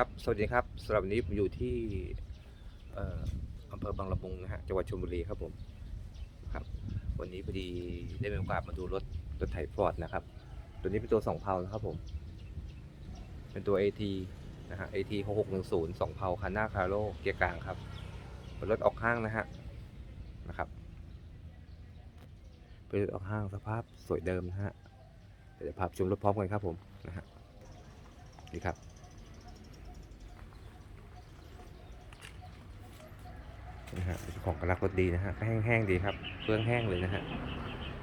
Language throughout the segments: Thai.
ครับ สวัสดีครับสำหรับวันนี้ผมอยู่ที่อำเภอบางละมุงนะฮะ จังหวัดชลบุรีครับผม ครับ วันนี้พอดีได้มีโอกาสมาดูรถรถไถฟอร์ดนะครับ ตัวนี้เป็นตัวสองเพานะครับผม เป็นตัว AT นะฮะ AT 6610สองเพาคันหน้าคาร์โลเกียร์กลางครับ เป็นรถออกห้างนะฮะ นะครับ เป็นรถออกห้างสภาพสวยเดิมนะฮะ เดี๋ยวพาชมรถพร้อมกันครับผมนะฮะนี่ครับ นะฮะของกระลักรถดีนะฮะก็แห้งๆดีครับเครื่องแห้งเลยนะฮะ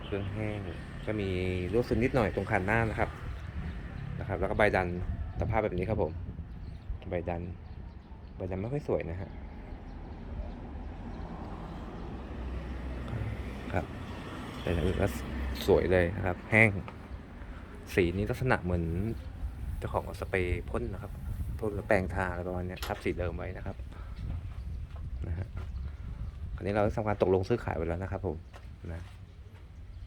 เครื่องแห้งก็มีรูดซึมนิดหน่อยตรงคันหน้านะครับนะครับ แล้วก็ใบดันสภาพแบบนี้ครับผมใบดันใบดันไม่ค่อยสวยนะฮะครับแต่อย่างอื่นก็สวยเลยนะครับ แห้ง สีนี้ลักษณะเหมือนเจ้าของสเปรย์พ่นนะครับพ่นแล้วแปรงทาอะไรประมาณนี้ทับสีเดิมไว้นะครับ อันนี้เราทำการตกลงซื้อขายไปแล้วนะครับผมนะ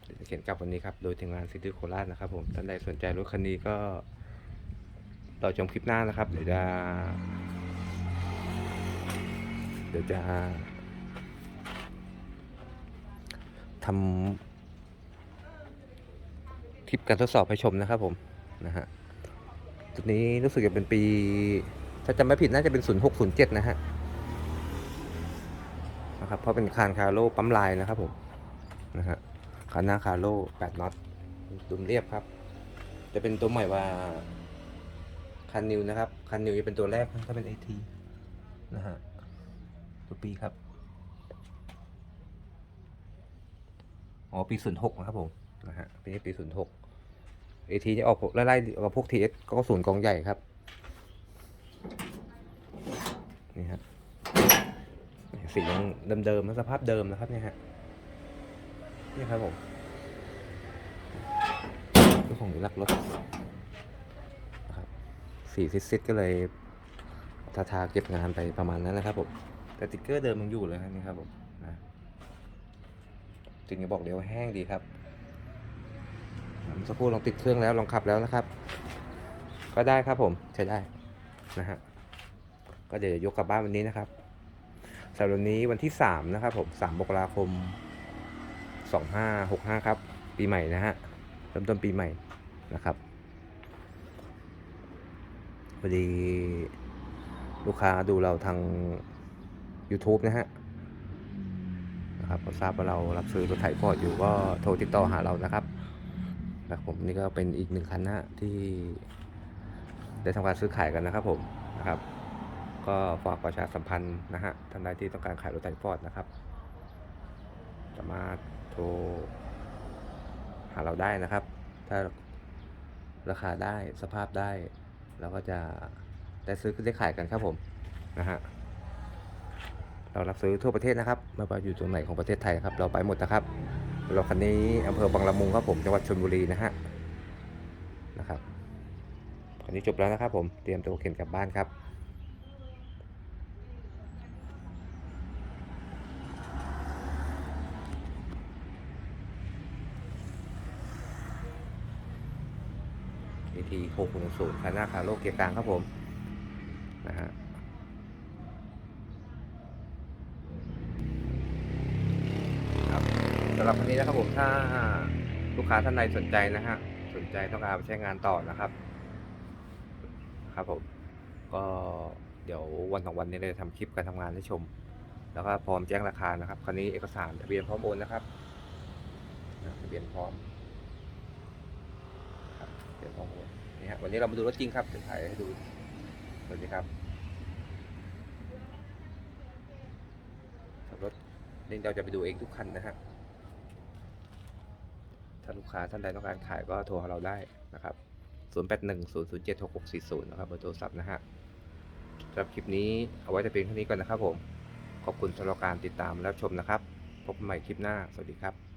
เขียวจะเขียนกลับวันนี้ครับโดยทีมงานซิตี้โคราชนะครับผมท่านใดสนใจรถคันนี้ก็เราชมคลิปหน้านะครับ เดี๋ยวจะ เดี๋ยวจะทำคลิปการทดสอบให้ชมนะครับผมนะฮะตัวนี้รู้สึกจะเป็นปี ถ้าจำไม่ผิดน่าจะเป็น 0607 นะฮะ นะครับ เพราะเป็นคานคาร์โลปั๊มลายนะครับผมนะฮะคานหน้าคาร์โล8น็อตดุมเรียบครับ จะเป็นตัวใหม่ว่าคันนิวนะครับคันนิวจะเป็นตัวแรกถ้าเป็น AT นะฮะตัวปีครับอ๋อปี06นะครับผมนะฮะปีนี้ปี06 AT จะออกไล่ๆกับพวก TS ก็ศูนย์กองใหญ่ครับนี่ฮะ สียังเดิมๆสภาพเดิมนะครับเนี่ยฮะนี่ครับผมเจ้าของรักรถนะครับสีซิดๆก็เลยทาทาเก็บงานไปประมาณนั้นนะครับผมแต่ติ๊กเกอร์เดิมยังอยู่เลยนี่ครับผมนะจริงจะบอกเดี๋ยวแห้งดีครับสักครู่ลองติดเครื่องแล้วลองขับแล้วนะครับ ก็ได้ครับผมใช้ได้นะฮะก็เดี๋ยวยกกลับบ้านวันนี้นะครับ สำหรับวันนี้วันที่ 3 นะครับผม3มกราคม 2565 ครับ ปีใหม่นะฮะเริ่มต้นปีใหม่นะครับพอดีลูกค้าดูเราทาง YouTube นะฮะนะครับพอทราบว่าเรารับซื้อรถไถฟอร์ดอยู่ก็โทรติดต่อหาเรานะครับนะครับผมนี่ก็เป็นอีกหนึ่งคันนะที่ได้ทำการซื้อขายกันนะครับผมนะครับ ก็ฝากประชาสัมพันธ์นะฮะท่านใดที่ต้องการขายรถไถฟอร์ดนะครับ สามารถโทรหาเราได้นะครับ ถ้าราคาได้สภาพได้เราก็จะได้ซื้อได้ขายกันครับผมนะฮะเรารับซื้อทั่วประเทศนะครับไม่ว่าอยู่ตรงไหนของประเทศไทยครับเราไปหมดนะครับเราคันนี้อำเภอบางละมุงครับผมจังหวัดชลบุรีนะฮะนะครับคันนี้จบแล้วนะครับผมเตรียมตัวเข็นกลับบ้านครับ AT 610คันหน้าคาร์โลเกียร์กลางครับผมนะฮะครับสำหรับวันนี้นะครับผมถ้าลูกค้าท่านใดสนใจนะฮะสนใจต้องการไปใช้งานต่อนะครับ ครับผมก็เดี๋ยววันสองวันนี้เราจะทำคลิปการทำงานให้ชม แล้วก็พร้อมแจ้งราคานะครับคันนี้เอกสารทะเบียนพร้อมโอนนะครับทะเบียนพร้อม ดี๋ยวต้องนี่ฮะวันนี้เรามาดูรถจริงครับเดี๋ยวถ่ายให้ดูสวัสดีครับรถนี่เราจะไปดูเองทุกคันนะฮะถ้าลูกค้าท่านใดต้องการขายก็โทรหาเราได้นะครับ 0 8 1 0 0 7 6 6 4 0 นะครับเบอร์โทรศัพท์นะฮะสำหรับคลิปนี้เอาไว้แต่เพียงเท่านี้ก่อนนะครับผม ขอบคุณสำหรับการติดตามและชมนะครับ พบใหม่คลิปหน้า สวัสดีครับ